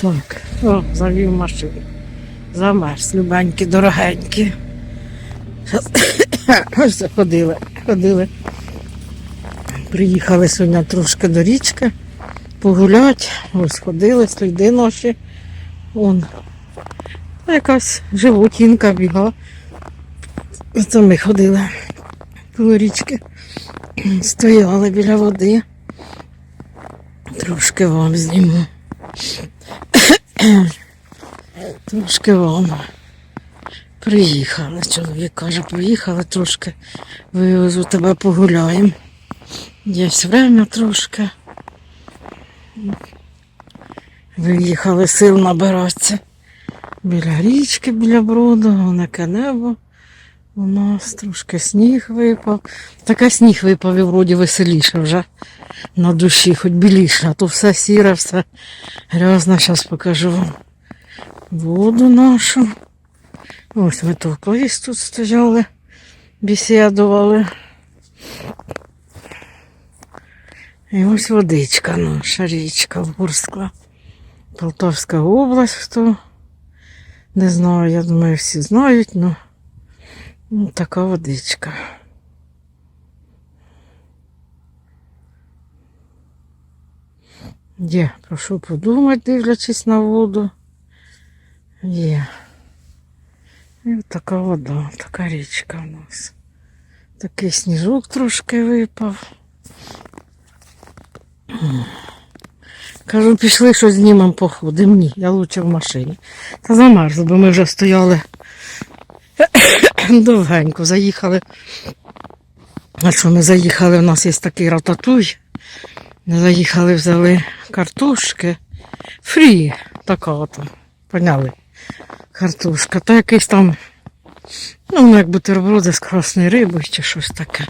Так, о, завів машину. Замерз, любенькі, дорогенькі. Ось ходили, ходили. Приїхали сьогодні трошки до річки погулять. Ось ходили, сліди наші. Вон. Якась животінка біга. Це ми ходили коло річки. Стояли біля води. Трошки вам зніму. Трошки вам. Приїхали. Чоловік каже, поїхали трошки. Вивезу тебе погуляємо. Є время трошки. Виїхали сил набиратися. Біля річки, біля броду, вонаке небо. У нас трошки сніг випав. Таке сніг випав і вроді веселіше вже на душі, хоч біліше, а то все сіре, все грязне. Зараз покажу вам воду нашу. Ось ми то колись тут стояли, бесідували. І ось водичка наша річка Ворскла. Полтавська область, хто не знаю, я думаю, всі знають, ну, ну така водичка. Є, прошу подумати, дивлячись на воду. Є. І така вода, така річка у нас. Такий сніжок трошки випав. Кажу, пішли, що знімемо походимо. Ні, я лучше в машині. Та замерзли, бо ми вже стояли довгенько, заїхали. А що ми заїхали, у нас є такий рататуй. Заїхали, взяли картошки. Фрі, така от, поняли. Картошка. Та якийсь там, ну, як бутерброди з красною рибою чи щось таке.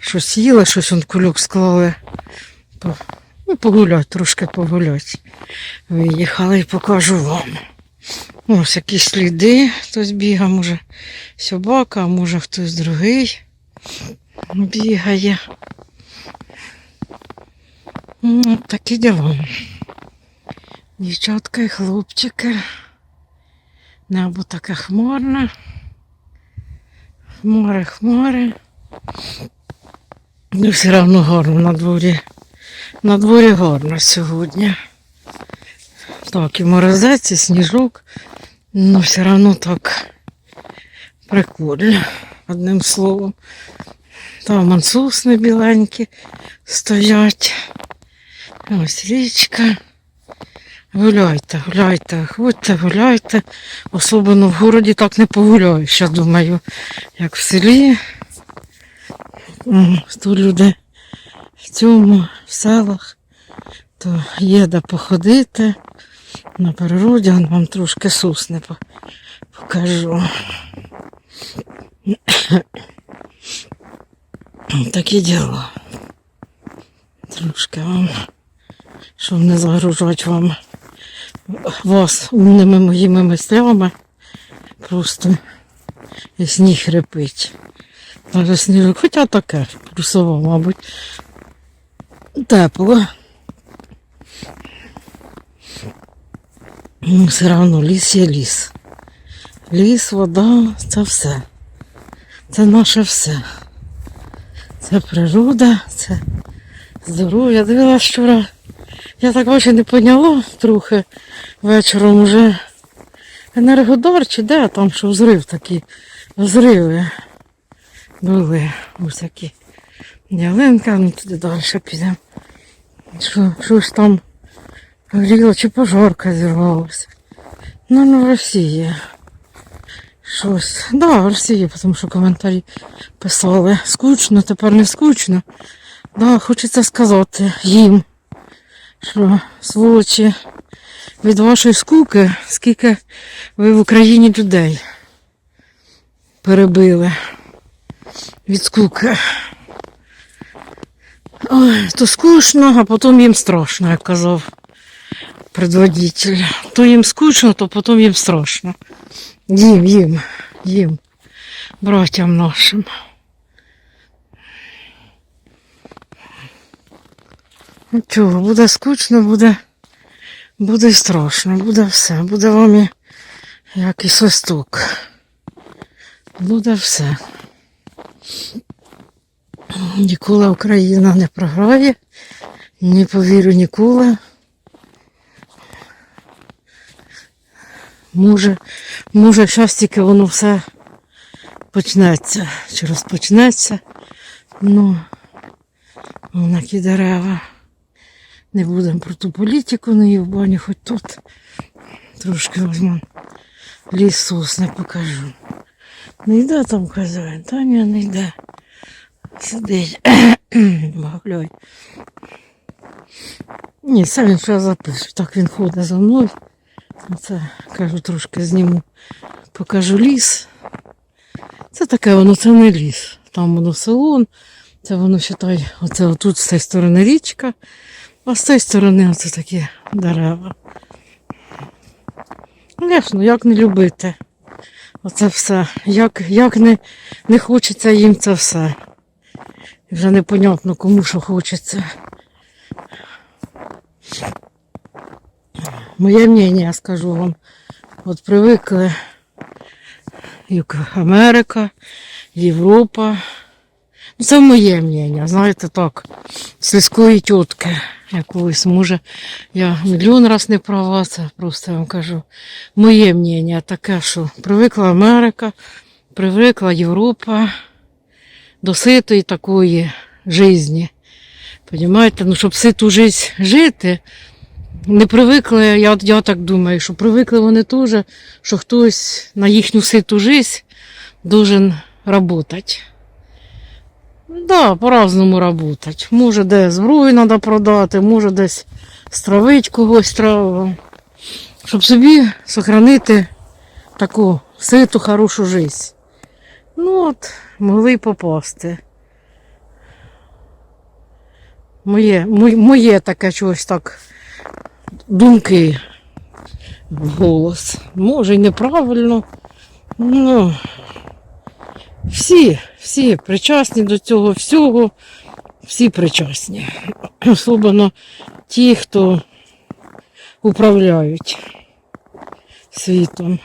Щось їли, щось он кульок склали. Ну, погулять, трошки погулять. Виїхали і покажу вам. Ось якісь сліди. Хтось бігає, може собака, а може хтось другий бігає. Ну, такі діла. Дівчатка і хлопчики. Небо таке хмарне. Хмари, хмари. Ну, все одно гарно на дворі. На дворі гарно сьогодні. Так, і морозець, і сніжок. Ну, все одно так прикольно, одним словом. Там он сосни біленькі стоять. Ось річка. Гуляйте, гуляйте, ходьте, гуляйте. Особливо в городі так не погуляєш, я думаю, як в селі. Тут люди в цьому, в селах, то є де походити на природі, Он вам трошки сосни покажу. Такі діла. Трошки вам, щоб не загружати вам вас умними моїми мислями. Просто сніг репить. Даже сніжок, хоча таке, плюсово, мабуть. Тепло. Ну, все одно ліс є ліс. Ліс, вода це все. Це наше все. Це природа, це здоров'я. Дивилась вчора. Я так очі не поняла трохи вечором уже. Енергодар чи де там, що взрив такі взриви були ось. Ялинка, ну туди далі підемо. Що, щось там горіло, чи пожарка зірвалася. Ну, ну, в Росії. Щось. Да, в Росії, тому що коментарі писали. Скучно, тепер не скучно. Да, хочеться сказати їм, що сволочі від вашої скуки, скільки ви в Україні людей перебили від скуки. Ой, то скучно, а потім їм страшно, як казав предводитель. То їм скучно, то потім їм страшно. Їм, їм, їм, братям нашим. Чого, буде скучно, буде Буде страшно, буде все. Буде вам і як і свисток. Буде все. Ніколи Україна не програє. Не повірю ніколи. Може, може, щас тільки воно все почнеться. Чи розпочнеться. Ну, які дерева. Не будемо про ту політику, не її в баню, хоч тут. Трошки візьму. Ліс сосни покажу. Не йде там хазяїн, та ні, не йде. Сидить. Баглюй. Ні, це він ще запишу. Так він ходить за мною. Це кажу, трошки зніму. Покажу ліс. Це таке воно, це не ліс. Там воно село. Це воно вважай, оце отут з цієї сторони річка, а з цієї сторони оце такі дерева. Звісно, як не любити. Оце все. Як, як не, не хочеться їм це все. І Вже непонятно, кому що хочеться. Моє мнение, я скажу вам. От привикли Америка, Європа. Ну, це моє мнення, знаєте, так, слизької тітки якоїсь. Може, я мільйон раз не права, це просто я вам кажу. Моє мнення таке, що привикла Америка, привикла Європа до ситої такої житті. Понімаєте, ну, щоб ситу життя жити, не привикли, я, я так думаю, що привикли вони теж, що хтось на їхню ситу життя должен працювати. Да, по-разному работать. Може, де зброю треба продати, може десь стравить когось треба. Щоб собі сохранити таку ситу, хорошу життя. Ну от, могли й попасти. Моє, моє таке чогось так думки в голос. Може й неправильно. Ну, всі, всі причасні до цього всього, всі причасні. Особливо ті, хто управляють світом.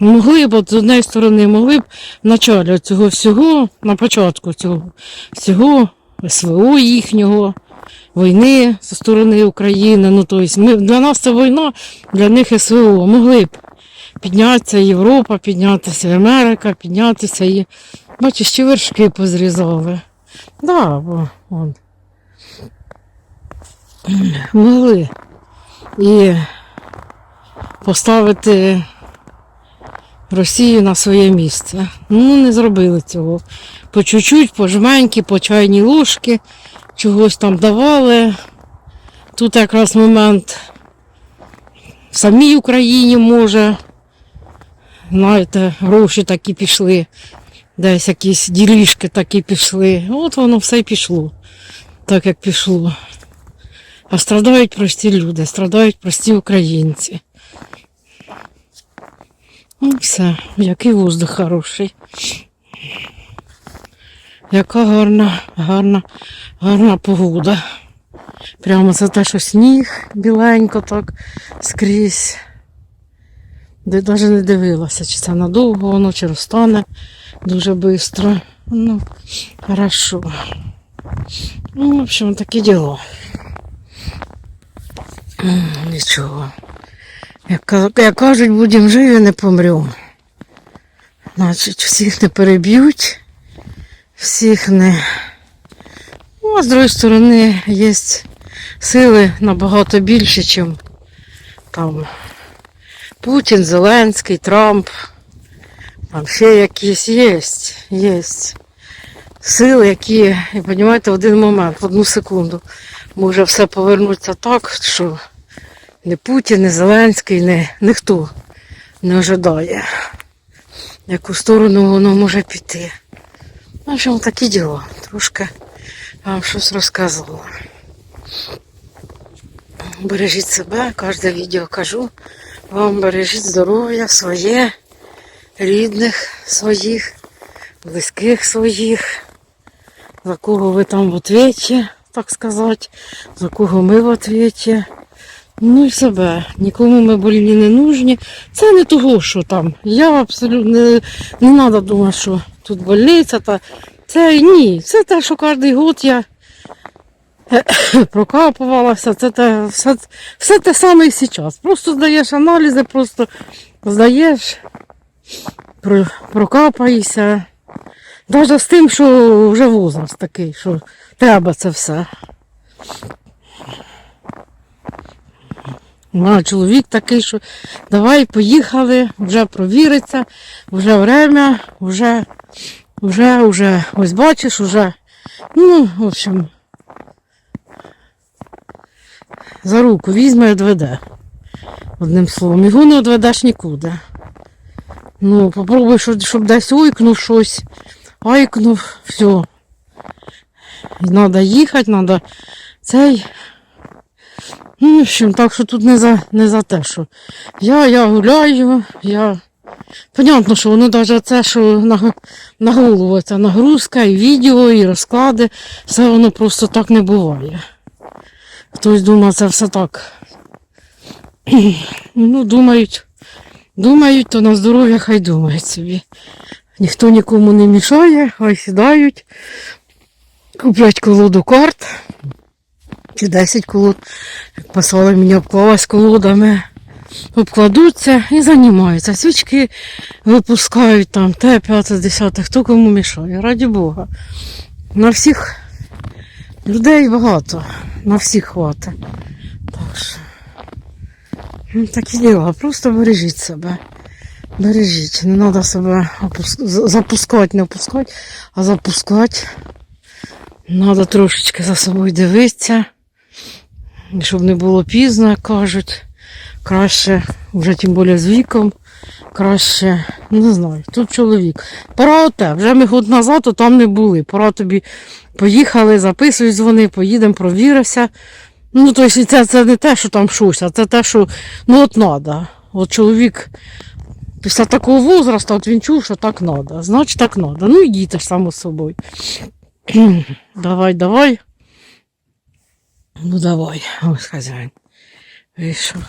Могли б, от, з однієї сторони, могли б в началі цього всього, на початку цього всього, СВО їхнього, війни зі сторони України. Ну, тобто, ми, для нас це війна, для них СВО. Могли б піднятися Європа, піднятися Америка, піднятися і. Бачиш, ще вершки позрізали. Да, бо, вон. Могли. І поставити Росію на своє місце. Ну, не зробили цього. По чуть-чуть, по жменьки, по чайній ложки, чогось там давали. Тут якраз момент в самій Україні може. Знаєте, гроші такі пішли, десь якісь ділішки такі пішли. От воно все й пішло, так як пішло. А страдають прості люди, страдають прості українці. Ну, все, який воздух хороший. Яка гарна, гарна, гарна погода. Прямо це те, що сніг біленько так скрізь. Навіть не дивилася, чи це надовго воно, чи розтане дуже швидко. Ну, хорошо. Ну, в общем, таке діло. Нічого. Як, як кажуть, будемо живі, не помремо. Значить, всіх не переб'ють, всіх не. Ну, а з другої сторони, є сили набагато більше, ніж там Путін, Зеленський, Трамп. Там ще якісь є, є сили, які, і розумієте, в один момент, в одну секунду, може все повернутися так, що не Путін, не Зеленський, не, ніхто не ожидає, яку сторону воно може піти. В общем, такі діла. Трошки вам щось розказувала. Бережіть себе, кожне відео кажу. Вам бережіть здоров'я своє, рідних своїх, близьких своїх, за кого ви там в отвіті, так сказати, за кого ми в отвіті. Ну і себе. Нікому ми больні не нужні. Це не того, що там. Я абсолютно не, не треба думати, що тут больниця. Та... Це ні. Це те, що кожен год я прокапувалася. Це те, все, все те саме і зараз. Просто здаєш аналізи, просто здаєш, прокапаєшся. Навіть з тим, що вже возраст такий, що треба це все. У мене чоловік такий, що давай поїхали, вже провіриться, вже время, вже, вже, вже, ось бачиш, вже. Ну, в общем, за руку візьме і відведе. Одним словом, його не відведеш нікуди. Ну, попробуй, щоб, десь ойкнув щось, айкнув, все. Треба їхати, треба цей. Ну, в общем, так що тут не за, не за те, що я, я гуляю, я. Понятно, що воно навіть це, що на, голову ця нагрузка, і відео, і розклади, все воно просто так не буває. Хтось думає, це все так. Ну, думають, думають, то на здоров'я хай думають собі. Ніхто нікому не мішає, хай сідають, куплять колоду карт чи 10 колод. Як писали мені обклалась колодами, обкладуться і займаються. Свічки випускають там, те, п'яте, десяте, хто кому мішає, раді Бога. На всіх людей багато, на всіх хватить. Так що. ну, Такі діла, просто бережіть себе. Бережіть, не треба себе опуск... запускати, не опускати, а запускати. Треба трошечки за собою дивитися. Щоб не було пізно, як кажуть. Краще, вже тим більше з віком, краще, не знаю, тут чоловік. Пора оте, вже ми год назад то там не були. Пора тобі поїхали, записуй дзвони, поїдемо, провірився. Ну, тобто це, це не те, що там щось, а це те, що ну от треба. От чоловік після такого возрасту, от він чув, що так треба. Значить так треба. Ну і діти ж само собою. давай, давай. Ну давай, ось хазяїн. Вийшов.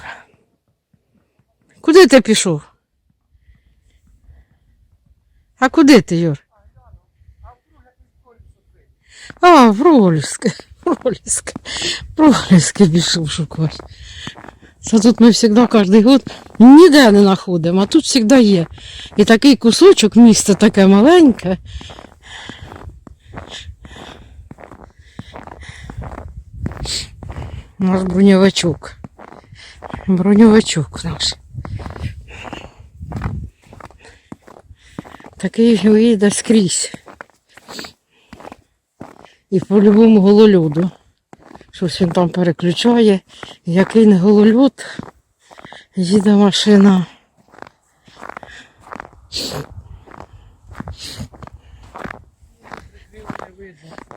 Куди ти пішов? А куди ти, Юр? А, в Ролівське. Проліски. Проліски пішов шукати. Це тут ми завжди кожен год ніде не знаходимо, а тут завжди є. І такий кусочок місце таке маленьке. Наш броньовичок. Броньовичок наш. Такий виїде скрізь. І по любому голольоду. Щось він там переключає. Який не голольод, їде машина.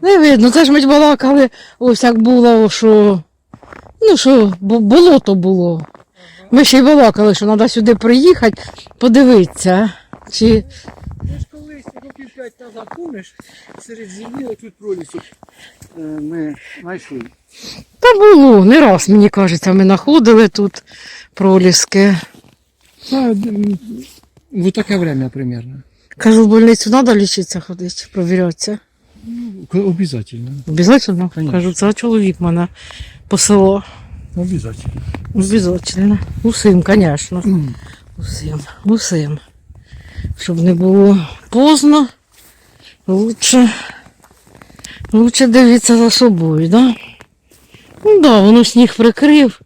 Не видно, це ж ми балакали, ось як було, що. Ну що, бу- болото було. Ми ще й балакали, що треба сюди приїхати, подивитися. Чи Я ж колись років п'ять назад, помниш, серед землі тут пролісок е, ми знайшли. Та було, не раз, мені кажеться, ми знаходили тут проліски. Та, в таке время примерно. Кажу, в больницю треба лічитися ходити, провірятися. К- Обязательно. Обязательно? Конечно. Кажу, це чоловік мене посилав. Обязательно. Обязательно. Усім, звісно. Усім. Усім. Щоб не було поздно, лучше, лучше дивитися за собою, да? Ну да, воно сніг прикрив.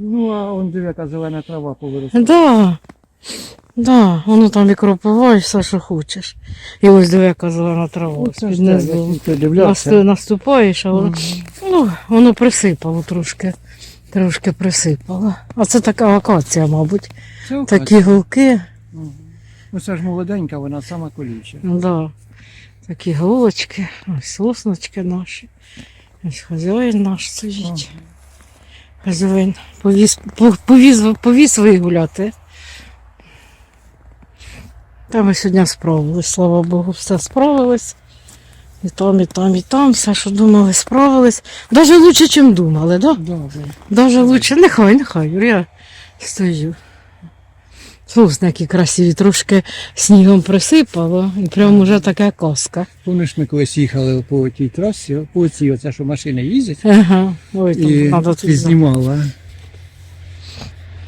Ну, а он диви, зелена трава повиросла. Да. Да, воно там і кропива, і все, що хочеш. І ось диви, яка зелена трава. ось під низом. наступаєш, а воно, ну, воно присипало трошки. Трошки присипало. А це така акація, мабуть. Це Такі гілки. Мгм. Ну, це ж молоденька, вона сама колюча. Ну, да. Такі голочки, ось сосночки наші. Ось хазяїн наш стоїть. Хазяїн повіз, по- повіз, повіз вигуляти. Та ми сьогодні справились, слава Богу, все справились. І там, і там, і там, все, що думали, справились. Даже лучше, ніж думали, да? Да. Даже лучше. Нехай, нехай, Юр, я стою. Слухай, які красиві, трошки снігом присипало, і прям уже така коска. Помниш, ми колись їхали по тій трасі, по цій, оце, що машини їздять, Ага, ой, там і треба ти знімала.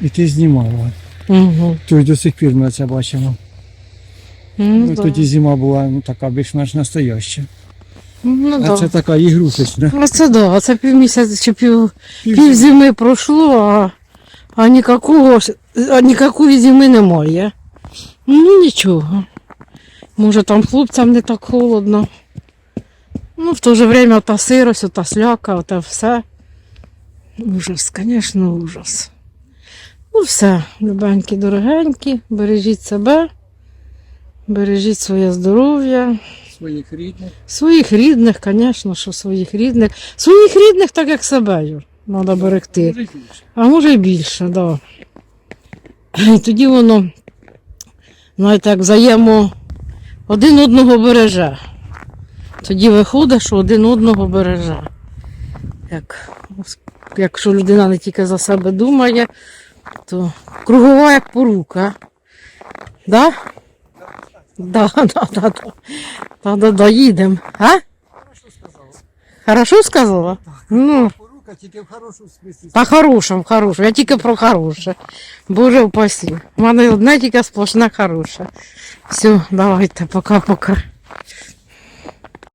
І ти знімала. Угу. Тож до сих пір ми це бачимо. Ну, Ну, тоді зима була ну, така більш-менш настояща. ну, А да. це така ігрушечна. Ну, це да, це півмісяця чи пів, пів зими пройшло, а, а, ніякого, а ніякої зими немає. Ну нічого. Може там хлопцям не так холодно. Ну, в то же время та сирость, та сляка, та все. Ужас, звісно, ужас. Ну все, любенькі, дорогенькі, бережіть себе, бережіть своє здоров'я. Своїх рідних. Своїх рідних, звісно, що своїх рідних. Своїх рідних, так як себе, Юр, треба берегти. Може, більше. А може й більше, так. Да. І тоді воно, знаєте, як взаємо один одного береже. Тоді виходить, що один одного береже. Як, якщо людина не тільки за себе думає, то кругова як порука. Да? Да, да, да, да. Да, да, да, їдемо. А? Хорошо сказала. Хорошо сказала? Ну. Порука тільки в хорошому смислі. По хорошому, хорошому. Я тільки про хороше. Боже упаси. У мене одна тільки сплошна хороша. Все, давайте, пока-пока.